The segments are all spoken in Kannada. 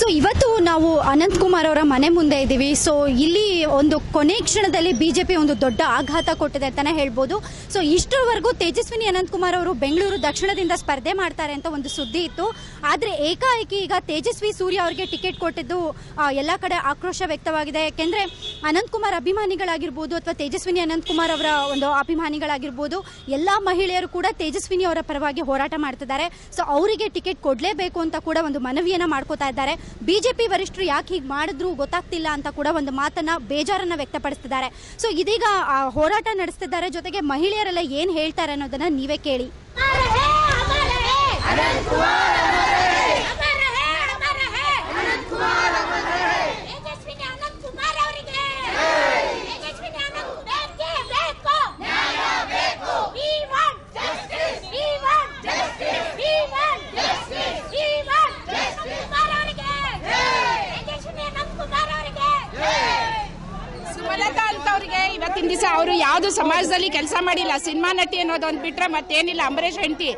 ಸೊ ಇವತ್ತು ನಾವು ಅನಂತ್ ಕುಮಾರ್ ಅವರ ಮನೆ ಮುಂದೆ ಇದ್ದೀವಿ. ಸೊ ಇಲ್ಲಿ ಒಂದು ಕೊನೆ ಕ್ಷಣದಲ್ಲಿ ಬಿಜೆಪಿ ಒಂದು ದೊಡ್ಡ ಆಘಾತ ಕೊಟ್ಟಿದೆ ಅಂತಾನೆ ಹೇಳ್ಬೋದು. ಸೊ ಇಷ್ಟರವರೆಗೂ ತೇಜಸ್ವಿನಿ ಅನಂತ್ ಕುಮಾರ್ ಅವರು ಬೆಂಗಳೂರು ದಕ್ಷಿಣದಿಂದ ಸ್ಪರ್ಧೆ ಮಾಡ್ತಾರೆ ಅಂತ ಒಂದು ಸುದ್ದಿ ಇತ್ತು. ಆದ್ರೆ ಏಕಾಏಕಿ ಈಗ ತೇಜಸ್ವಿ ಸೂರ್ಯ ಅವರಿಗೆ ಟಿಕೆಟ್ ಕೊಟ್ಟಿದ್ದು ಎಲ್ಲಾ ಕಡೆ ಆಕ್ರೋಶ ವ್ಯಕ್ತವಾಗಿದೆ. ಯಾಕೆಂದ್ರೆ ಅನಂತ್ ಕುಮಾರ್ ಅಭಿಮಾನಿಗಳಾಗಿರ್ಬೋದು ಅಥವಾ ತೇಜಸ್ವಿನಿ ಅನಂತ್ ಕುಮಾರ್ ಅವರ ಒಂದು ಅಭಿಮಾನಿಗಳಾಗಿರ್ಬೋದು, ಎಲ್ಲಾ ಮಹಿಳೆಯರು ಕೂಡ ತೇಜಸ್ವಿನಿ ಅವರ ಪರವಾಗಿ ಹೋರಾಟ ಮಾಡ್ತಿದ್ದಾರೆ. ಸೊ ಅವರಿಗೆ ಟಿಕೆಟ್ ಕೊಡಲೇಬೇಕು ಅಂತ ಕೂಡ ಒಂದು ಮನವಿಯನ್ನ ಮಾಡ್ಕೋತಾ ಇದ್ದಾರೆ. ಬಿಜೆಪಿ ವರಿಷ್ಠರು ಯಾಕೆ ಹೀಗೆ ಮಾಡಿದ್ರು ಗೊತ್ತಾಗ್ತಿಲ್ಲ ಅಂತ ಕೂಡ ಒಂದು ಮಾತನ್ನ ಬೇಜಾರನ್ನ ವ್ಯಕ್ತಪಡಿಸ್ತಿದ್ದಾರೆ. ಸೊ ಇದೀಗ ಹೋರಾಟ ನಡೆಸ್ತಿದ್ದಾರೆ. ಜೊತೆಗೆ ಮಹಿಳೆಯರೆಲ್ಲ ಏನ್ ಹೇಳ್ತಾರೆ ಅನ್ನೋದನ್ನ ನೀವೇ ಕೇಳಿ. ಇವತ್ತಿನ ದಿವಸ ಅವರು ಯಾವುದು ಸಮಾಜದಲ್ಲಿ ಕೆಲಸ ಮಾಡಿಲ್ಲ, ಸಿನಿಮಾ ನಟಿ ಅನ್ನೋದು ಒಂದು ಬಿಟ್ರೆ ಮತ್ತೇನಿಲ್ಲ. ಅಂಬರೀಷ್ ಹೆಂಡತಿ.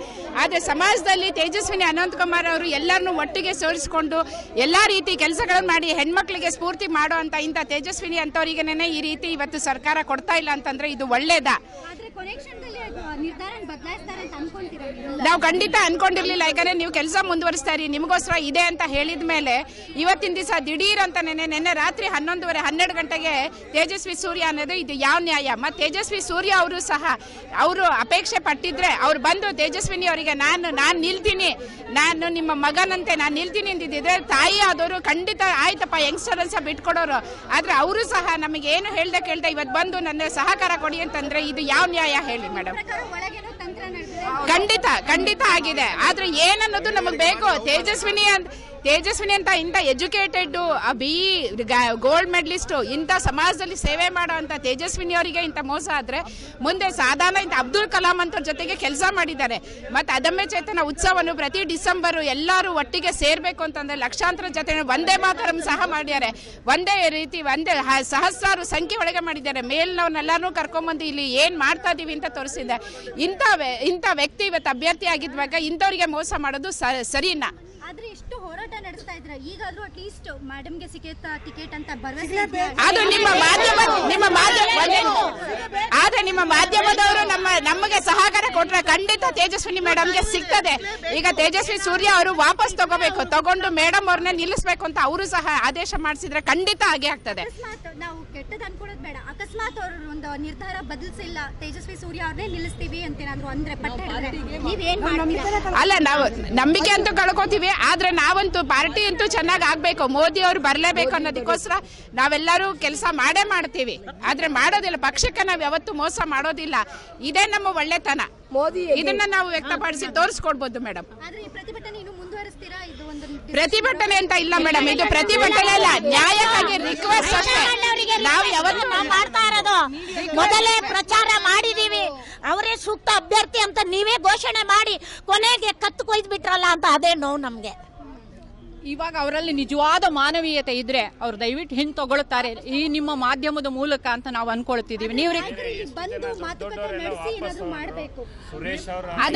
ಆದರೆ ಸಮಾಜದಲ್ಲಿ ತೇಜಸ್ವಿನಿ ಅನಂತ್ ಕುಮಾರ್ ಅವರು ಎಲ್ಲರನ್ನೂ ಒಟ್ಟಿಗೆ ಸೇರಿಸ್ಕೊಂಡು ಎಲ್ಲ ರೀತಿ ಕೆಲಸಗಳನ್ನು ಮಾಡಿ ಹೆಣ್ಮಕ್ಳಿಗೆ ಸ್ಫೂರ್ತಿ ಮಾಡೋ ಅಂತ ಇಂಥ ತೇಜಸ್ವಿನಿ ಅಂತವರಿಗೆನೇ ಈ ರೀತಿ ಇವತ್ತು ಸರ್ಕಾರ ಕೊಡ್ತಾ ಇಲ್ಲ ಅಂತಂದ್ರೆ ಇದು ಒಳ್ಳೇದಾ? ನಾವು? ಖಂಡಿತ ಅನ್ಕೊಂಡಿರ್ಲಿಲ್ಲ, ಯಾಕಂದ್ರೆ ನೀವು ಕೆಲಸ ಮುಂದುವರಿಸ್ತಾ ಇರಿ, ನಿಮಗೋಸ್ಕರ ಇದೆ ಅಂತ ಹೇಳಿದ ಮೇಲೆ ಇವತ್ತಿನ ದಿವಸ ದಿಢೀರ್ ಅಂತ ನೆನೆ ನಿನ್ನೆ ರಾತ್ರಿ ಹನ್ನೊಂದುವರೆ, ಹನ್ನೆರಡು ಗಂಟೆಗೆ ತೇಜಸ್ವಿ ಸೂರ್ಯ ಅನ್ನೋದು ಇದು ಯಾವ ನ್ಯಾಯ? ಮತ್ತೆ ತೇಜಸ್ವಿ ಸೂರ್ಯ ಅವರು ಸಹ, ಅವರು ಅಪೇಕ್ಷೆ ಪಟ್ಟಿದ್ರೆ ಅವ್ರು ಬಂದು ತೇಜಸ್ವಿನಿ ಅವರಿಗೆ, ನಾನು ನಾನು ನಿಲ್ತೀನಿ, ನಾನು ನಿಮ್ಮ ಮಗನಂತೆ, ನಾನು ನಿಲ್ತೀನಿ ಅಂತಿದ್ದಿದ್ರೆ ತಾಯಿ ಆದವರು ಖಂಡಿತ ಆಯ್ತಪ್ಪ ಯಂಗ್ಸ್ಟರ್ ಸಹ ಬಿಟ್ಕೊಡೋರು. ಆದ್ರೆ ಅವರು ಸಹ ನಮಗೆ ಏನು ಹೇಳ್ದೆ ಕೇಳ್ದೆ ಇವತ್ತು ಬಂದು ನನ್ನ ಸಹಕಾರ ಕೊಡಿ ಅಂತಂದ್ರೆ ಇದು ಯಾವ ನ್ಯಾಯ? ಹೇಳಿ ಮೇಡಮ್ ಖಂಡಿತ ಖಂಡಿತ ಆಗಿದೆ. ಆದ್ರೆ ಏನನ್ನೋದು ನಮಗ್ ಬೇಕು. ತೇಜಸ್ವಿನಿ ಅಂತ ತೇಜಸ್ವಿನಿ ಅಂತ ಇಂಥ ಎಜುಕೇಟೆಡ್ ಬಿ ಗೋಲ್ಡ್ ಮೆಡಲಿಸ್ಟ್ ಇಂಥ ಸಮಾಜದಲ್ಲಿ ಸೇವೆ ಮಾಡೋ ಅಂತ ತೇಜಸ್ವಿನಿ ಅವರಿಗೆ ಇಂಥ ಮೋಸ ಆದ್ರೆ, ಮುಂದೆ ಸಾಧಾರಣ ಇಂಥ ಅಬ್ದುಲ್ ಕಲಾಂ ಅಂತವ್ರ ಜೊತೆಗೆ ಕೆಲಸ ಮಾಡಿದ್ದಾರೆ. ಮತ್ತೆ ಅದಮ್ಮೆ ಚೇತನ ಉತ್ಸವವನ್ನು ಪ್ರತಿ ಡಿಸೆಂಬರ್ ಎಲ್ಲರೂ ಒಟ್ಟಿಗೆ ಸೇರಬೇಕು ಅಂತಂದ್ರೆ ಲಕ್ಷಾಂತರ ಜೊತೆ ಒಂದೇ ಮಾತರಂ ಸಹ ಮಾಡಿದ್ದಾರೆ ಒಂದೇ ರೀತಿ, ಒಂದೇ ಸಹಸ್ರಾರು ಸಂಖ್ಯೆ ಒಳಗೆ ಮಾಡಿದ್ದಾರೆ. ಮೇಲ್ನವ್ರನ್ನೆಲ್ಲರೂ ಕರ್ಕೊಂಬಂದು ಇಲ್ಲಿ ಏನು ಮಾಡ್ತಾ ಇದ್ದೀವಿ ಅಂತ ತೋರಿಸಿದೆ. ಇಂಥ ಇಂಥ ವ್ಯಕ್ತಿ ಇವತ್ತು ಅಭ್ಯರ್ಥಿ ಆಗಿದ್ವಾಗ ಇಂಥವ್ರಿಗೆ ಮೋಸ ಮಾಡೋದು ಸರಿನಾ? ಆದ್ರೆ ಇಷ್ಟು ಹೋರಾಟ ನಡೆಸ್ತಾ ಇದ್ರ ಈಗಾದ್ರೂ ಅಟ್ಲೀಸ್ಟ್ ಮೇಡಮ್ಗೆ ಸಿಕ್ಕೇತಾ ಟಿಕೆಟ್ ಅಂತ ಬರ್ಬೇಕು? ಅದು ನಿಮ್ಮ ಮಾಧ್ಯಮ ನಿಮ್ಮ ಮಾಧ್ಯಮ ಆದ್ರೆ ನಿಮ್ಮ ಮಾಧ್ಯಮದವರು ನಮ್ಮ ನಮಗೆ ಸಹಕಾರ ಕೊಟ್ರೆ ಖಂಡಿತ ತೇಜಸ್ವಿನಿ ಮೇಡಮ್ಗೆ ಸಿಗ್ತದೆ. ಈಗ ತೇಜಸ್ವಿ ಸೂರ್ಯ ಅವರು ವಾಪಸ್ ತಗೋಬೇಕು. ತಗೊಂಡು ಮೇಡಮ್ ಅವ್ರನ್ನ ನಿಲ್ಲಿಸ್ಬೇಕು ಅಂತ ಅವರು ಸಹ ಆದೇಶ ಮಾಡಿಸಿದ್ರೆ ಖಂಡಿತ ಹಾಗೆ ಆಗ್ತದೆ. ನಾವು ಕೆಟ್ಟದ ಅನ್ಕೊಳ್ಳೋದು ಬೇಡ. ಅಕಸ್ಮಾತ್ ಅವ್ರ ಒಂದು ನಿರ್ಧಾರ ಬದಲಿಸಿಲ್ಲ ತೇಜಸ್ವಿ ಸೂರ್ಯ ಅವ್ರನ್ನೇ ನಿಲ್ಲಿಸ್ತೀವಿ ಅಂತ ಏನಾದ್ರು ಅಂದ್ರೆ ಅಲ್ಲ ನಾವು ನಂಬಿಕೆ ಅಂತೂ ಕಳ್ಕೊತೀವಿ. ಆದ್ರೆ ನಾವಂತೂ ಪಾರ್ಟಿ ಅಂತೂ ಚೆನ್ನಾಗಿ ಆಗ್ಬೇಕು. ಮೋದಿ ಅವರು ಬರಲೇಬೇಕು ಅನ್ನೋದಕ್ಕೋಸ್ಕರ ನಾವೆಲ್ಲರೂ ಕೆಲಸ ಮಾಡೇ ಮಾಡ್ತೀವಿ. ಆದ್ರೆ ಮಾಡೋದಿಲ್ಲ. ಪಕ್ಷಕ್ಕೆ ನಾವು ಯಾವತ್ತೂ ಮೋಸ ಮಾಡೋದಿಲ್ಲ. ಇದೇ ನಮ್ಮ ಒಳ್ಳೆತನ. ಇದನ್ನ ನಾವು ವ್ಯಕ್ತಪಡಿಸಿ ತೋರಿಸ್ಕೊಡ್ಬೋದು ಮೇಡಮ್ ಆದ್ರೆ ಈ ಪ್ರತಿಭಟನೆ ಇನ್ನು ಮುಂದುವರಿಸ್ತೀರಾ? ಇದು ಒಂದು ಪ್ರತಿಭಟನೆ ಅಂತ ಇಲ್ಲ ಮೇಡಮ್ ಇದು ಪ್ರತಿಭಟನೆ ಅಲ್ಲ. ನ್ಯಾಯಕ್ಕಾಗಿ ರಿಕ್ವೆಸ್ಟ್ ಅಷ್ಟೇ. ನಾವು ಯಾವತ್ತೂ ಮಾಡ್ತಾ ಇರೋದು. ಮೊದಲೇ ಪ್ರಚಾರ ಮಾಡಿದೀವಿ. ಅವರೇ ಸೂಕ್ತ ಅಭ್ಯರ್ಥಿ ಅಂತ ನೀವೇ ಘೋಷಣೆ ಮಾಡಿ ಕೊನೆಗೆ ಕತ್ತು ಕೊಯ್ದು ಬಿಟ್ರಲ್ಲ ಅಂತ ಅದೇ ನೋವು ನಮ್ಗೆ. ಇವಾಗ ಅವರಲ್ಲಿ ನಿಜವಾದ ಮಾನವೀಯತೆ ಇದ್ರೆ ಅವ್ರು ದಯವಿಟ್ಟು ಹಿಂದ್ ತಗೊಳ್ತಾರೆ. ಈ ನಿಮ್ಮ ಮಾಧ್ಯಮದ ಮೂಲಕ ಅಂತ ನಾವು ಅನ್ಕೊಳ್ತಿದೀವಿ. ನೀವು ಇಲ್ಲಿ ಬಂದು ಮಾತುಕತೆ ನಡೆಸಿ ಏನಾದ್ರು ಮಾಡ್ಬೇಕು.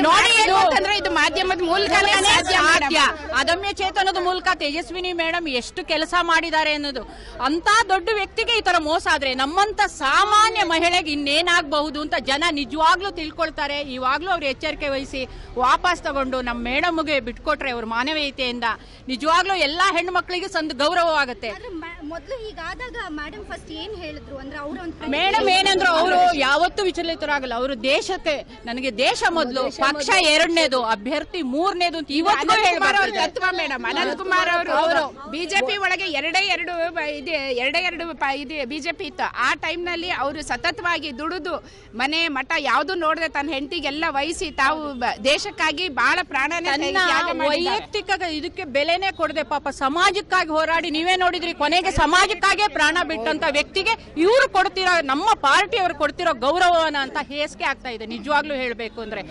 ನೋಡಿ ಏನು ಅಂತಂದ್ರೆ ಇದು ಮಾಧ್ಯಮದ ಮೂಲಕ ಸಾಧ್ಯ ಅದಮ್ಯ ಚೇತನದ ಮೂಲಕ ತೇಜಸ್ವಿನಿ ಮೇಡಮ್ ಎಷ್ಟು ಕೆಲಸ ಮಾಡಿದ್ದಾರೆ ಅನ್ನೋದು. ಅಂತ ದೊಡ್ಡ ವ್ಯಕ್ತಿಗೆ ಈ ತರ ಮೋಸ ಆದ್ರೆ ನಮ್ಮಂತ ಸಾಮಾನ್ಯ ಮಹಿಳೆಗೆ ಇನ್ನೇನಾಗಬಹುದು ಅಂತ ಜನ ನಿಜವಾಗ್ಲೂ ತಿಳ್ಕೊಳ್ತಾರೆ. ಇವಾಗ್ಲೂ ಅವ್ರು ಎಚ್ಚರಿಕೆ ವಹಿಸಿ ವಾಪಸ್ ತಗೊಂಡು ನಮ್ಮ ಮೇಡಮ್ಗೆ ಬಿಟ್ಕೊಟ್ರೆ ಅವ್ರ ಮಾನವೀಯತೆಯಿಂದ ನಿಜವಾಗ್ಲೂ ಎಲ್ಲಾ ಹೆಣ್ಣು ಮಕ್ಕಳಿಗೆ ಸಂದ ಗೌರವವಾಗುತ್ತೆ. ಮೊದ್ಲು ಹೀಗಾದಾಗ ಮೇಡಮ್ ಫಸ್ಟ್ ಏನ್ ಹೇಳಿದ್ರು? ಅಂದ್ರೆ ಅವರು ಒಂದು ಮೇಡಮ್ ಏನಂದ್ರು ಅವರು ಯಾವತ್ತೂ ವಿಚಲಿತರಾಗಲ್ಲ. ಅವರು ದೇಶಕ್ಕೆ ನನಗೆ ದೇಶ ಮೊದಲು ಪಕ್ಷ ಎರಡನೇದು ಅಭ್ಯರ್ಥಿ ಮೂರನೇದು ಅಂತ ಇವತ್ತು ಅವ್ರ ತತ್ವ ಮೇಡಮ್ ಅನಂತ್ ಕುಮಾರ್ ಅವರು ಬಿಜೆಪಿ ಒಳಗೆ ಎರಡೇ ಎರಡು ಇದೆ ಎರಡೇ ಎರಡು ಇದೆ ಬಿಜೆಪಿ ಇತ್ತು. ಆ ಟೈಮ್ನಲ್ಲಿ ಅವರು ಸತತವಾಗಿ ದುಡಿದು ಮನೆ ಮಠ ಯಾವ್ದು ನೋಡದೆ ತನ್ನ ಹೆಂಡತಿಗೆಲ್ಲ ವಹಿಸಿ ತಾವು ದೇಶಕ್ಕಾಗಿ ಬಹಳ ಪ್ರಾಣನೇ ಮಾಡಿದ್ದಾರೆ. ವೈಯಕ್ತಿಕ ಇದಕ್ಕೆ ಬೆಲೆನೇ ಕೊಡದೆ. ಪಾಪ ಸಮಾಜಕ್ಕಾಗಿ ಹೋರಾಡಿ ನೀವೇ ನೋಡಿದ್ರಿ ಕೊನೆಗೆ ಸಮಾಜಕ್ಕಾಗೆ ಪ್ರಾಣ ಬಿಟ್ಟಂತ ವ್ಯಕ್ತಿಗೆ ಇವರು ಕೊಡ್ತಿರೋ ನಮ್ಮ ಪಾರ್ಟಿ ಅವ್ರು ಕೊಡ್ತಿರೋ ಗೌರವನ ಅಂತ ಹೇಸಿಗೆ ಆಗ್ತಾ ಇದೆ ನಿಜವಾಗ್ಲೂ ಹೇಳ್ಬೇಕು ಅಂದ್ರೆ.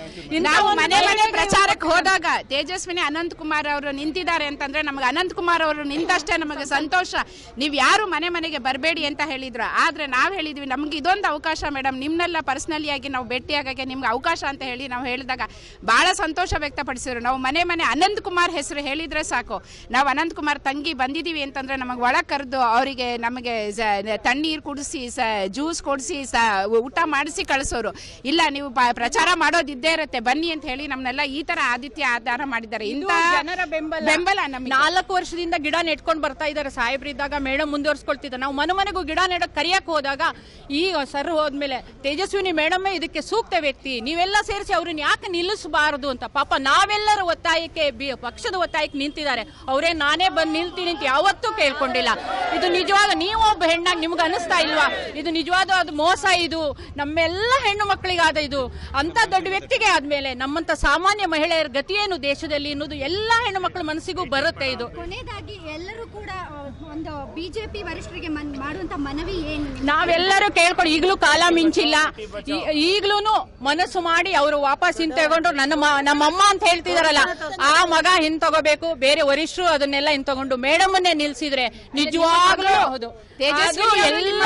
ನಾವು ಮನೆ ಮನೆ ಪ್ರಚಾರಕ್ಕೆ ಹೋದಾಗ ತೇಜಸ್ವಿನಿ ಅನಂತ್ ಕುಮಾರ್ ಅವರು ನಿಂತಿದ್ದಾರೆ ಅಂತಂದ್ರೆ ನಮಗೆ ಅನಂತ್ ಕುಮಾರ್ ಅವರು ನಿಂತಷ್ಟೇ ನಮಗೆ ಸಂತೋಷ. ನೀವು ಯಾರು ಮನೆ ಮನೆಗೆ ಬರಬೇಡಿ ಅಂತ ಹೇಳಿದ್ರು ಆದ್ರೆ ನಾವು ಹೇಳಿದ್ವಿ ನಮ್ಗೆ ಇದೊಂದು ಅವಕಾಶ ಮೇಡಮ್ ನಿಮ್ನೆಲ್ಲ ಪರ್ಸನಲಿ ಆಗಿ ನಾವು ಭೇಟಿ ಆಗಕ್ಕೆ ನಿಮ್ಗೆ ಅವಕಾಶ ಅಂತ ಹೇಳಿ ನಾವು ಹೇಳಿದಾಗ ಬಹಳ ಸಂತೋಷ ವ್ಯಕ್ತಪಡಿಸಿದ್ರು. ನಾವು ಮನೆ ಮನೆ ಅನಂತ್ ಕುಮಾರ್ ಹೆಸರು ಹೇಳಿದ್ರೆ ಸಾಕು. ನಾವು ಅನಂತ್ ಕುಮಾರ್ ತಂಗಿ ಬಂದಿದೀವಿ ಅಂತಂದ್ರೆ ನಮಗೆ ಒಳ ಕರೆದು ಅವರಿಗೆ ನಮಗೆ ತಣ್ಣೀರು ತಣ್ಣೀರ್ ಕುಡಿಸಿ ಸ ಜ್ಯೂಸ್ ಕೊಡಿಸಿ ಸ ಊಟ ಮಾಡಿಸಿ ಕಳಿಸೋರು. ಇಲ್ಲ ನೀವು ಪ್ರಚಾರ ಮಾಡೋದಿದ್ದೇ ಇರುತ್ತೆ. ಬನ್ನಿ ಅಂತ ಹೇಳಿ ನಮ್ಮನ್ನೆಲ್ಲ ಈ ತರ ಆದಿತ್ಯ ಆಧಾರ ಮಾಡಿದ್ದಾರೆ. ಇಂಥ ಜನರ ಬೆಂಬಲ. ಬೆಂಬಲ ನಮ್ಗೆ. ನಾಲ್ಕು ವರ್ಷದಿಂದ ಗಿಡ ನೆಟ್ಕೊಂಡು ಬರ್ತಾ ಇದ್ದಾರೆ. ಸಾಹೇಬ್ರಿದ್ದಾಗ ಮೇಡಮ್ ಮುಂದುವರ್ಸ್ಕೊಳ್ತಿದ್ದ ನಾವು ಮನೆ ಮನೆಗೂ ಗಿಡ ನೆಡಕ್ ಕರಿಯಕ್ ಹೋದಾಗ ಈ ಸರ್ ಹೋದ್ಮೇಲೆ ತೇಜಸ್ವಿನಿ ಮೇಡಮೇ ಇದಕ್ಕೆ ಸೂಕ್ತ ವ್ಯಕ್ತಿ. ನೀವೆಲ್ಲ ಸೇರಿಸಿ ಅವ್ರನ್ನ ಯಾಕೆ ನಿಲ್ಲಿಸಬಾರದು ಅಂತ. ಪಾಪ ನಾವೆಲ್ಲರ ಒತ್ತಾಯಕ್ಕೆ ಬಿ- ಪಕ್ಷದ ಒತ್ತಾಯಕ್ಕೆ ನಿಂತಿದ್ದಾರೆ. ಅವರೇ ನಾನೇ ಬಂದು ನಿಲ್ತೀನಿ ಅಂತ ಯಾವತ್ತೂ ಕೇಳ್ಕೊಂಡಿಲ್ಲ. ಇದು ನಿಜವಾದ ನೀವು ಒಬ್ಬ ಹೆಣ್ಣಾಗಿ ನಿಮ್ಗೆ ಅನಿಸ್ತಾ ಇಲ್ವಾ? ಇದು ನಿಜವಾದ ಅದು ಮೋಸ ಇದು. ನಮ್ಮೆಲ್ಲ ಹೆಣ್ಣು ಮಕ್ಕಳಿಗಾದ ಇದು. ಅಂತ ದೊಡ್ಡ ವ್ಯಕ್ತಿಗೆ ಆದ್ಮೇಲೆ ನಮ್ಮಂತ ಸಾಮಾನ್ಯ ಮಹಿಳೆಯರ ಗತಿಯೇನು ದೇಶದಲ್ಲಿ ಅನ್ನೋದು ಎಲ್ಲಾ ಹೆಣ್ಣು ಮಕ್ಕಳ ಮನಸ್ಸಿಗೂ ಬರುತ್ತೆ ಇದು. ಕೊನೆಯದಾಗಿ ಎಲ್ಲರೂ ಕೂಡ ಒಂದು ಬಿಜೆಪಿ ವರಿಷ್ಠರಿಗೆ ಮಾಡುವಂತ ಮನವಿ ಏನು? ನಾವೆಲ್ಲರೂ ಕೇಳ್ಕೊಂಡು ಈಗಲೂ ಕಾಲ ಮಿಂಚಿಲ್ಲ. ಈಗ್ಲೂನು ಮನಸ್ಸು ಮಾಡಿ ಅವರು ವಾಪಸ್ ಹಿಂತೆಗೊಂಡು ನನ್ನ ನಮ್ಮಮ್ಮ ಅಂತ ಹೇಳ್ತಿದಾರಲ್ಲ ಆ ಮಗ ಹಿಂತಗೋಬೇಕು ಬೇರೆ ವರಿಷ್ಠರು ಅದನ್ನೆಲ್ಲ ಹಿಂದ್ ತಗೊಂಡು ಮೇಡಮ್ ಅನ್ನೇ ನಿಲ್ಸಿದ್ರೆ ನಿಜವಾಗ್ಲೂ ಹೌದು. ಅವರು ಎಲ್ಲ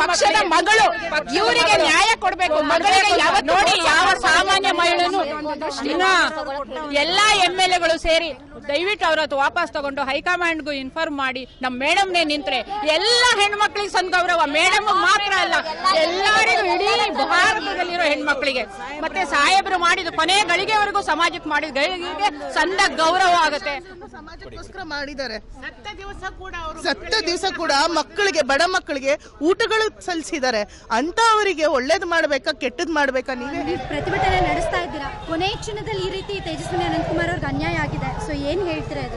ಪಕ್ಷದ ಮಗಳು ಇವರಿಗೆ ನ್ಯಾಯ ಕೊಡ್ಬೇಕು. ಮಗಳಿಗೆ ಯಾವ ನೋಡಿ ಯಾವ ಸಾಮಾನ್ಯ ಮಹಿಳೆನು ಇನ್ನ ಎಲ್ಲಾ ಎಂ ಎಲ್ ಎಗಳು ಸೇರಿ ದಯವಿಟ್ಟು ಅವ್ರ ಹತ್ರ ವಾಪಸ್ ತಗೊಂಡು ಹೈಕಮಾಂಡ್ಗೂ ಇನ್ಫಾರ್ಮ್ ಮಾಡಿ. ನಮ್ಮ ಮೇಡಮ್ನೇ ನಿಂತ್ರೆ. ಎಲ್ಲ ಹೆಣ್ಮಕ್ಳಿಗೆ ಸಂದ ಗೌರವ. ಮೇಡಮ್ ಮಾತ್ರ ಅಲ್ಲ ಎಲ್ಲರಿಗೂ ಇಡೀ ಭಾರತದಲ್ಲಿರೋ ಹೆಣ್ಮಕ್ಳಿಗೆ. ಮತ್ತೆ ಸಾಹೇಬರು ಮಾಡಿದ ಕೊನೆ ಗಳಿಗೆವರೆಗೂ ಸಮಾಜಕ್ಕೆ ಮಾಡಿದ ಗಳಿಗೆ ಸಂದ ಗೌರವ ಆಗುತ್ತೆ. ಸಮಾಜಕ್ಕೋಸ್ಕರ ಮಾಡಿದ್ದಾರೆ. ಸತ್ತ ದಿವಸ ಕೂಡ ಮಕ್ಕಳಿಗೆ ಬಡ ಮಕ್ಕಳಿಗೆ ಊಟಗಳು ಸಲ್ಲಿಸಿದ್ದಾರೆ. ಅಂತ ಅವರಿಗೆ ಒಳ್ಳೇದು ಮಾಡ್ಬೇಕಾ ಕೆಟ್ಟದ್ ಮಾಡ್ಬೇಕಾ ನೀವೇ ನೀವು ಪ್ರತಿಭಟನೆ ನಡೆಸ್ತಾ ಇದ್ದೀರಾ? ಕೊನೆ ಕ್ಷಣದಲ್ಲಿ ಈ ರೀತಿ ತೇಜಸ್ವಿನಿ ಅನಂತಕುಮಾರ್ ಅವ್ರಿಗೆ ಅನ್ಯಾಯ ಆಗಿದೆ. ಸೊ ಏನ್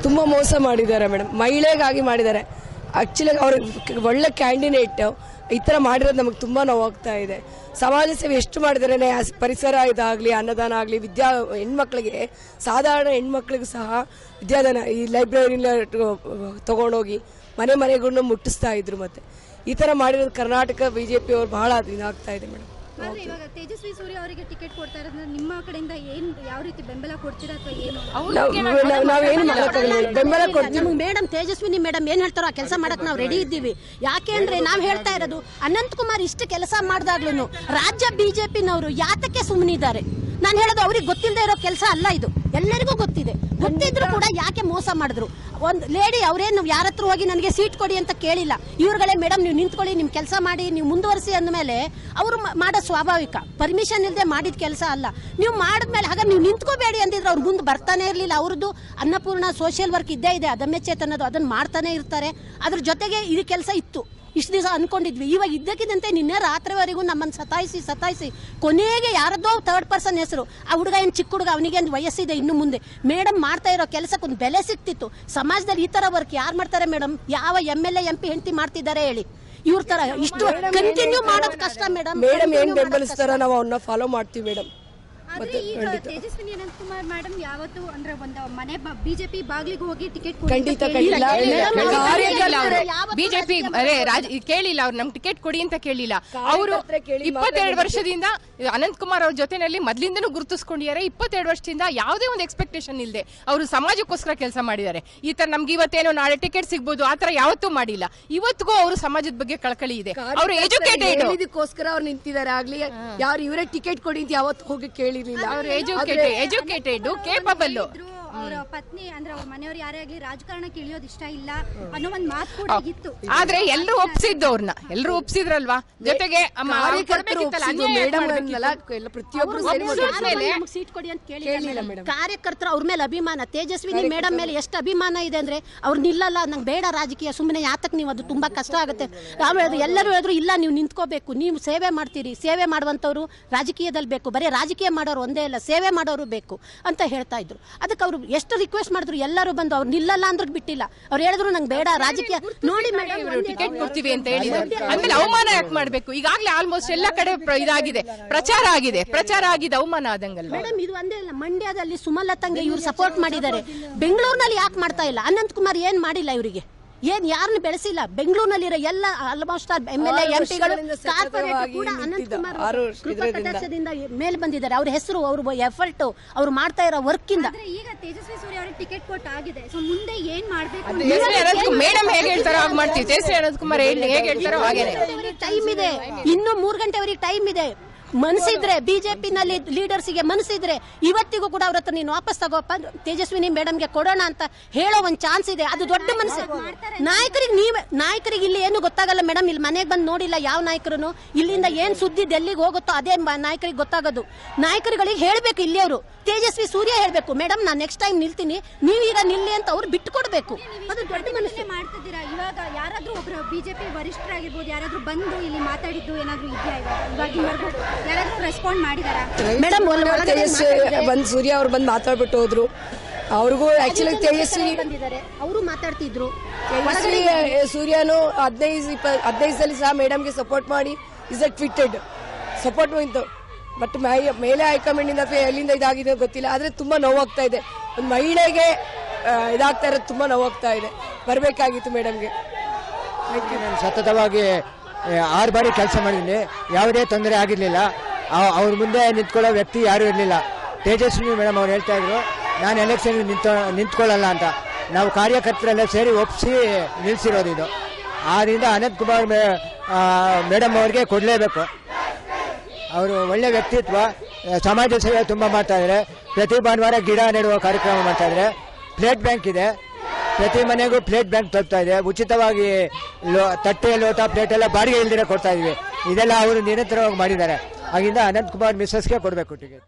ತುಂಬ ಮೋಸ ಮಾಡಿದ್ದಾರೆ ಮೇಡಮ್ ಮಹಿಳೆಗಾಗಿ ಮಾಡಿದ್ದಾರೆ. ಆಕ್ಚುಲಿ ಅವ್ರ ಒಳ್ಳೆ ಕ್ಯಾಂಡಿಡೇಟ್ ಈ ಥರ ಮಾಡಿರೋದು ನಮಗೆ ತುಂಬ ನೋವಾಗ್ತಾ ಇದೆ. ಸಮಾಜ ಸೇವೆ ಎಷ್ಟು ಮಾಡಿದರೆ ಪರಿಸರ ಇದಾಗಲಿ, ಅನ್ನದಾನ ಆಗಲಿ, ವಿದ್ಯಾ ಹೆಣ್ಮಕ್ಳಿಗೆ, ಸಾಧಾರಣ ಹೆಣ್ಮಕ್ಳಿಗೂ ಸಹ ವಿದ್ಯಾದಾನ ಈ ಲೈಬ್ರರಿನ ತಗೊಂಡೋಗಿ ಮನೆ ಮನೆಗಳನ್ನು ಮುಟ್ಟಿಸ್ತಾ ಇದ್ರು ಮತ್ತೆ. ಈ ಥರ ಮಾಡಿರೋದು ಕರ್ನಾಟಕ ಬಿ ಜೆ ಪಿಯವ್ರು ಬಹಳ ಇದಾಗ್ತಾ ಇದೆ ಮೇಡಮ್ ಆದ್ರೆ ಇವಾಗ ತೇಜಸ್ವಿ ಸೂರ್ಯ ಅವರಿಗೆ ಟಿಕೆಟ್ ಕೊಡ್ತಾ ಇರೋದ್ರಿಂದ ನಿಮ್ಮ ಕಡೆಯಿಂದ ಏನ್ ಯಾವ ರೀತಿ ಬೆಂಬಲ ಕೊಡ್ತೀರಾ ಅಥವಾ ಏನು? ನಾವು ನಾವೇನು ಮಾಡೋಕ್ಕಾಗಲ್ಲ ಮೇಡಮ್. ಬೆಂಬಲ ಕೊಡ್ತೀವಿ. ನಮ್ಗೆ ಮೇಡಮ್ ತೇಜಸ್ವಿನಿ ಮೇಡಮ್ ಏನ್ ಹೇಳ್ತಾರೋ ಆ ಕೆಲಸ ಮಾಡಕ್ ನಾವು ರೆಡಿ ಇದ್ದೀವಿ. ಯಾಕೆ ಅಂದ್ರೆ ನಾವ್ ಹೇಳ್ತಾ ಇರೋದು ಅನಂತ್ ಕುಮಾರ್ ಇಷ್ಟು ಕೆಲಸ ಮಾಡ್ದಾಗ್ಲೂ ರಾಜ್ಯ ಬಿಜೆಪಿನವರು ಯಾತಕ್ಕೆ ಸುಮ್ಮನಿದ್ದಾರೆ ನಾನು ಹೇಳೋದು ಅವ್ರಿಗೆ ಗೊತ್ತಿಲ್ಲದೆ ಇರೋ ಕೆಲಸ ಅಲ್ಲ ಇದು. ಎಲ್ಲರಿಗೂ ಗೊತ್ತಿದೆ. ಗೊತ್ತಿದ್ರು ಕೂಡ ಯಾಕೆ ಮೋಸ ಮಾಡಿದ್ರು? ಒಂದು ಲೇಡಿ ಅವರೇನು ಯಾರ ಹತ್ರ ಹೋಗಿ ನನಗೆ ಸೀಟ್ ಕೊಡಿ ಅಂತ ಕೇಳಿಲ್ಲ. ಇವ್ರುಗಳೇ ಮೇಡಮ್ ನೀವು ನಿಂತ್ಕೊಳ್ಳಿ ನಿಮ್ಮ ಕೆಲಸ ಮಾಡಿ ನೀವು ಮುಂದುವರಿಸಿ ಅಂದಮೇಲೆ ಅವರು ಮಾಡೋ ಸ್ವಾಭಾವಿಕ. ಪರ್ಮಿಷನ್ ಇಲ್ಲದೆ ಮಾಡಿದ ಕೆಲಸ ಅಲ್ಲ. ನೀವು ಮಾಡಿದ್ಮೇಲೆ ಹಾಗಾದ್ರೆ ನೀವು ನಿಂತ್ಕೋಬೇಡಿ ಅಂದಿದ್ರೆ ಅವ್ರು ಮುಂದೆ ಬರ್ತಾನೆ ಇರಲಿಲ್ಲ. ಅವ್ರದ್ದು ಅನ್ನಪೂರ್ಣ ಸೋಷಿಯಲ್ ವರ್ಕ್ ಇದ್ದೇ ಇದೆ. ಅದಮ್ಯ ಚೇತನದು ಅದನ್ನು ಮಾಡ್ತಾನೆ ಇರ್ತಾರೆ. ಅದ್ರ ಜೊತೆಗೆ ಇದು ಕೆಲಸ ಇತ್ತು. ಇಷ್ಟು ದಿವಸ ಅನ್ಕೊಂಡಿದ್ವಿ. ಇವಾಗ ಇದ್ದಕ್ಕಿದ್ದಂತೆ ನಿನ್ನೆ ರಾತ್ರಿವರೆಗೂ ನಮ್ಮನ್ನು ಸತಾಯಿಸಿ ಸತಾಯಿಸಿ ಕೊನೆಗೆ ಯಾರದೋ ಥರ್ಡ್ ಪರ್ಸನ್ ಹೆಸರು. ಆ ಹುಡುಗ ಏನು ಚಿಕ್ಕ ಹುಡುಗ ಅವನಿಗೆ ಒಂದು ವಯಸ್ಸಿದೆ ಇನ್ನು ಮುಂದೆ? ಮೇಡಮ್ ಮಾಡ್ತಾ ಇರೋ ಕೆಲಸಕ್ಕೆ ಒಂದು ಬೆಲೆ ಸಿಕ್ತಿತ್ತು. ಸಮಾಜದಲ್ಲಿ ಈ ಥರ ವರ್ಕ್ ಯಾರು ಮಾಡ್ತಾರೆ ಮೇಡಮ್ ಯಾವ M L A M P ಹೆಂಡತಿ ಮಾಡ್ತಿದ್ದಾರೆ ಹೇಳಿ. ಇವ್ರ ತರ ಇಷ್ಟು ಕಂಟಿನ್ಯೂ ಮಾಡೋದು ಕಷ್ಟ ಮೇಡಮ್ ಮೇಡಮ್ ಏನ್ ಬೆಂಬಲಿಸ್ತಾರ ನಾವು ಅವನ್ನ ಫಾಲೋ ಮಾಡ್ತೀವಿ ಮೇಡಮ್ ತೇಜಸ್ವಿನಿ ಮೇಡಮ್ ಯಾವತ್ತು ಅಂದ್ರೆ ಒಂದು ಮನೆ ಬಿಜೆಪಿ ಬಾಗ್ಲಿಗೆ ಹೋಗಿ ಟಿಕೆಟ್ ಖಂಡಿತ ಬಿಜೆಪಿ ರಾಜ ಕೇಳಿಲ್ಲ. ಅವ್ರು ನಮ್ಗೆ ಟಿಕೆಟ್ ಕೊಡಿ ಅಂತ ಕೇಳಿಲ್ಲ. ಅವರು ಕೇಳಿ ಇಪ್ಪತ್ತೆರಡು ವರ್ಷದಿಂದ ಅನಂತ್ ಕುಮಾರ್ ಅವ್ರ ಜೊತೆನಲ್ಲಿ ಮೊದ್ಲಿಂದನೂ ಗುರುತಿಸ್ಕೊಂಡಿದ್ದಾರೆ. ಇಪ್ಪತ್ತೆರಡು ವರ್ಷದಿಂದ ಯಾವುದೇ ಒಂದು ಎಕ್ಸ್ಪೆಕ್ಟೇಷನ್ ಇಲ್ಲದೆ ಅವರು ಸಮಾಜಕ್ಕೋಸ್ಕರ ಕೆಲಸ ಮಾಡಿದ್ದಾರೆ. ಈ ತರ ನಮ್ಗೆ ಇವತ್ತೇನೋ ನಾಳೆ ಟಿಕೆಟ್ ಸಿಗ್ಬೋದು ಆ ತರ ಯಾವತ್ತೂ ಮಾಡಿಲ್ಲ. ಇವತ್ತಿಗೂ ಅವರು ಸಮಾಜದ ಬಗ್ಗೆ ಕಳಕಳಿ ಇದೆ. ಅವರು ಎಜುಕೇಟೆಡ್ ಇದಕ್ಕೋಸ್ಕರ ಅವ್ರು ನಿಂತಿದ್ದಾರೆ. ಆಗ್ಲಿ ಯಾರು ಇವರೇ ಟಿಕೆಟ್ ಕೊಡಿ ಅಂತ ಯಾವತ್ತು ಹೋಗಿ ಕೇಳಿರ್ಲಿಲ್ಲ ಅವರು ಎಜುಕೇಟೆಡ್ ಎಜುಕೇಟೆಡ್ ಕೇಪಬಲ್ ಅವರ ಪತ್ನಿ ಅಂದ್ರೆ ಅವ್ರ ಮನೆಯವ್ರು ಯಾರೇ ಆಗ್ಲಿ ರಾಜಕಾರಣಕ್ಕೆ ಇಳಿಯೋದು ಇಷ್ಟ ಇಲ್ಲ ಅನ್ನೋ ಒಂದ್ ಮಾತು ಕೂಡ ಇತ್ತು. ಆದ್ರೆ ಎಲ್ಲರೂ ಒಪ್ಸಿದ್ದು ಅವ್ರನ್ನ ಎಲ್ಲರೂ ಒಪ್ಸಿದ್ರಲ್ವಾ? ಜೊತೆಗೆ ಅಮ್ಮ, ಕಾರ್ಯಕರ್ತರು ಕೊಡ್ಬೇಕಿತ್ತಲ್ಲ, ಒಪ್ಸಿದ್ರು, ಅನ್ಯಾಯ ಮೇಡಮ್ ಮಾಡ್ಬೇಕಿತ್ತು. ಅನ್ನಲ್ಲ, ಎಲ್ಲ ಪ್ರತಿಯೊಬ್ರು ಸೇರಿ ನಮ್ಗೆ ಸೀಟ್ ಕೊಡಿ ಅಂತ ಕೇಳಿಲ್ಲ ಮೇಡಮ್. ಕಾರ್ಯಕರ್ತರು ಅವ್ರ ಮೇಲೆ ಅಭಿಮಾನ ತೇಜಸ್ವಿನಿ ಮೇಡಮ್ ಮೇಲೆ ಎಷ್ಟು ಅಭಿಮಾನ ಇದೆ ಅಂದ್ರೆ ಅವ್ರು ನಿಲ್ಲಲ್ಲ ನಂಗೆ ಬೇಡ ರಾಜಕೀಯ ಸುಮ್ಮನೆ ಯಾತಕ್ ನೀವು ಅದು ತುಂಬಾ ಕಷ್ಟ ಆಗುತ್ತೆ. ಆಮೇಲೆ ಹೇಳಿದ್ರು ಎಲ್ಲರೂ ಹೇಳಿದ್ರು ಇಲ್ಲ ನೀವು ನಿಂತ್ಕೋಬೇಕು ನೀವು ಸೇವೆ ಮಾಡ್ತೀರಿ ಸೇವೆ ಮಾಡುವಂತವ್ರು ರಾಜಕೀಯದಲ್ಲಿ ಬೇಕು ಬರೀ ರಾಜಕೀಯ ಮಾಡೋರು ಒಂದೇ ಇಲ್ಲ ಸೇವೆ ಮಾಡೋರು ಬೇಕು ಅಂತ ಹೇಳ್ತಾ ಇದ್ರು. ಅದಕ್ಕೆ ಅವರು ಎಷ್ಟು ರಿಕ್ವೆಸ್ಟ್ ಮಾಡಿದ್ರು ಎಲ್ಲರೂ ಬಂದು ಅವ್ರು ನಿಲ್ಲಲ್ಲ ಅಂದ್ರೆ ಬಿಟ್ಟಿಲ್ಲ. ಅವ್ರು ಹೇಳಿದ್ರು ನಂಗೆ ಬೇಡ ರಾಜಕೀಯ ನೋಡಿ ಮೇಡಮ್ ಟಿಕೆಟ್ ಕೊಡ್ತೀವಿ ಅಂತ ಹೇಳಿದ್ರು ಆಮೇಲೆ ಅವಮಾನ ಯಾಕೆ ಮಾಡ್ಬೇಕು? ಈಗಾಗಲೇ ಆಲ್ಮೋಸ್ಟ್ ಎಲ್ಲ ಕಡೆ ಇದಾಗಿದೆ. ಪ್ರಚಾರ ಆಗಿದೆ. ಪ್ರಚಾರ ಆಗಿದೆ ಅವಮಾನ ಆದಂಗಲ್ಲ ಮೇಡಮ್ ಇದು ಒಂದೇ ಇಲ್ಲ ಮಂಡ್ಯದಲ್ಲಿ ಸುಮಲತಂಗೆ ಇವ್ರು ಸಪೋರ್ಟ್ ಮಾಡಿದ್ದಾರೆ. ಬೆಂಗಳೂರಿನಲ್ಲಿ ಯಾಕೆ ಮಾಡ್ತಾ ಇಲ್ಲ? ಅನಂತ್ ಕುಮಾರ್ ಏನ್ ಮಾಡಿಲ್ಲ ಇವರಿಗೆ? ಏನ್ ಯಾರನ್ನ ಬೆಳೆಸಿಲ್ಲ. ಬೆಂಗಳೂರಿನಲ್ಲಿರೋ ಎಲ್ಲ ಆಲ್ಮೋಸ್ಟ್ ಎಂ ಎಲ್ ಎ ಪಿಗಳು. ಕಟಾಕ್ಷದಿಂದ ಮೇಲ್ ಬಂದಿದ್ದಾರೆ. ಅವ್ರ ಹೆಸರು ಅವ್ರ ಎಫರ್ಟ್ ಅವ್ರು ಮಾಡ್ತಾ ಇರೋ ವರ್ಕ್ ಇಂದ. ಈಗ ತೇಜಸ್ವಿ ಸೂರ್ಯ ಅವರಿಗೆ ಟಿಕೆಟ್ ಕೊಟ್ಟು ಆಗಿದೆ. ಸೊ ಮುಂದೆ ಏನ್ ಮಾಡ್ಬೇಕು? ಮೇಡಮ್ ಹೇಗೆ ಹೇಳ್ತಾರೋ ಹಾಗೆ ಮಾಡ್ತೀವಿ. ತೇಜಸ್ವಿ ಅನಂತ್ ಕುಮಾರ್ ಹೇಗೆ ಹೇಳ್ತಾರೋ ಹಾಗೇನೆ. ಟೈಮ್ ಇದೆ. ಇನ್ನು ಮೂರ್ ಗಂಟೆವರೆಗೆ ಟೈಮ್ ಇದೆ. ಮನಸ್ಸಿದ್ರೆ ಬಿಜೆಪಿನಲ್ಲಿ ಲೀಡರ್ಸಿಗೆ ಮನಸ್ಸಿದ್ರೆ ಇವತ್ತಿಗೂ ಕೂಡ ಅವ್ರ ಹತ್ರ ನೀನು ವಾಪಸ್ ತಗೋಪ್ಪ ತೇಜಸ್ವಿನಿ ಮೇಡಮ್ಗೆ ಕೊಡೋಣ ಅಂತ ಹೇಳೋ ಒಂದು ಚಾನ್ಸ್ ಇದೆ. ಅದು ದೊಡ್ಡ ಮನಸ್ಸು. ನಾಯಕರಿಗೆ ನೀವೇ ನಾಯಕರಿಗೆ ಇಲ್ಲಿ ಏನು ಗೊತ್ತಾಗಲ್ಲ ಮೇಡಮ್. ಇಲ್ಲಿ ಮನೆಗೆ ಬಂದು ನೋಡಿಲ್ಲ ಯಾವ ನಾಯಕರು ಇಲ್ಲಿಂದ ಏನ್ ಸುದ್ದಿ ಡೆಲ್ಲಿಗೆ ಹೋಗುತ್ತೋ ಅದೇ ನಾಯಕರಿಗೆ ಗೊತ್ತಾಗೋದು. ನಾಯಕರುಗಳಿಗೆ ಹೇಳ್ಬೇಕು ಇಲ್ಲಿ ಅವರು. ತೇಜಸ್ವಿ ಸೂರ್ಯ ಹೇಳ್ಬೇಕು ಮೇಡಮ್ ನಾನು ನೆಕ್ಸ್ಟ್ ಟೈಮ್ ನಿಲ್ತೀನಿ. ನೀವೀಗ ನಿಲ್ಲಿ ಅಂತ ಅವ್ರು ಬಿಟ್ಟು ಕೊಡ್ಬೇಕು ಅದು ದೊಡ್ಡ ಮನಸ್ಸು. ಮಾಡ್ತಿದ್ದೀರಾ? ಇವಾಗ ಯಾರಾದ್ರೂ ಒಬ್ರು ಬಿಜೆಪಿ ವರಿಷ್ಠರಾಗಿರ್ಬೋದು ಯಾರಾದ್ರೂ ಬಂದು ಇಲ್ಲಿ ಮಾತಾಡಿದ್ದು ಏನಾದ್ರೂ ಇದೆಯಾ ಇವಾಗ? ರೆಸ್ಪಾಂಡ್ ಮಾಡಿದಾರಾ? ಮೇಡಮ್ ತೇಜಸ್ವಿ ಬಂದು ಸೂರ್ಯ ಅವ್ರು ಬಂದು ಮಾತಾಡ್ಬಿಟ್ಟು ಹೋದ್ರು. ಅವ್ರಿಗೂ ಆಕ್ಚುಲಿ ತೇಜಸ್ವಿ ಬಂದಿದ್ದಾರೆ. ಅವರು ಮಾತಾಡ್ತಿದ್ರು. ತೇಜಸ್ವಿ ಸೂರ್ಯನು ಹದಿನೈದು ಇಪ್ಪ ಹದಿನೈದು ಸಲ ಸಹ ಮೇಡಮ್ಗೆ ಸಪೋರ್ಟ್ ಮಾಡಿ ಇಸ್ ಅಟ್ ಟ್ವಿಟೆಡ್ ಸಪೋರ್ಟ್ ಹೋಯ್ತು ಬಟ್ ಮೇಲೆ ಹೈಕಮಾಂಡ್ ಇಂದ ಅಥವಾ ಎಲ್ಲಿಂದ ಇದಾಗಿದೆ ಗೊತ್ತಿಲ್ಲ. ಆದ್ರೆ ತುಂಬಾ ನೋವಾಗ್ತಾ ಇದೆ. ಒಂದು ಮಹಿಳೆಗೆ ಇದಾಗ್ತಾ ಇರೋದು ತುಂಬಾ ನೋವಾಗ್ತಾ ಇದೆ. ಬರಬೇಕಾಗಿತ್ತು ಮೇಡಮ್ಗೆ ನಾನು ಸತತವಾಗಿ ಆರು ಬಾರಿ ಕೆಲಸ ಮಾಡಿದ್ದೀನಿ ಯಾವುದೇ ತೊಂದರೆ ಆಗಿರಲಿಲ್ಲ. ಅವ್ರ ಮುಂದೆ ನಿಂತ್ಕೊಳ್ಳೋ ವ್ಯಕ್ತಿ ಯಾರೂ ಇರಲಿಲ್ಲ. ತೇಜಸ್ವಿನಿ ಮೇಡಮ್ ಅವ್ರು ಹೇಳ್ತಾ ಇದ್ರು, ನಾನು ಎಲೆಕ್ಷನ್ ನಿಂತ, ನಿಂತ್ಕೊಳ್ಳಲ್ಲ ಅಂತ. ನಾವು ಕಾರ್ಯಕರ್ತರೆಲ್ಲ ಸೇರಿ ಒಪ್ಪಿಸಿ ನಿಲ್ಲಿಸಿರೋದು ಇದು. ಆದ್ರಿಂದ ಅನಂತ್ ಕುಮಾರ್ ಮೇಡಮ್ ಅವ್ರಿಗೆ ಕೊಡಲೇಬೇಕು. ಅವರು ಒಳ್ಳೆ ವ್ಯಕ್ತಿತ್ವ ಸಮಾಜ ಸೇವೆ ತುಂಬ ಮಾಡ್ತಾ ಇದ್ದಾರೆ ಪ್ರತಿ ಭಾನುವಾರ ಗಿಡ ನೆಡುವ ಕಾರ್ಯಕ್ರಮ ಮಾಡ್ತಾ ಇದ್ದಾರೆ ಪ್ಲೇಟ್ ಬ್ಯಾಂಕ್ ಇದೆ. ಪ್ರತಿ ಮನೆಗೂ ಪ್ಲೇಟ್ ಬ್ಯಾಂಕ್ ತಲುಪ್ತಾ ಇದೆ. ಉಚಿತವಾಗಿ ತಟ್ಟೆ ಲೋಟ ಪ್ಲೇಟ್ ಎಲ್ಲ ಬಾಡಿಗೆ ಇಲ್ದಿರ ಕೊಡ್ತಾ ಇದೀವಿ. ಇದೆಲ್ಲ ಅವರು ನಿರಂತರವಾಗಿ ಮಾಡಿದ್ದಾರೆ. ಆಗಿಂದ ಅನಂತ್ ಕುಮಾರ್ ಮಿಸಸ್ಗೆ ಕೊಡಬೇಕು ಟಿಕೆಟ್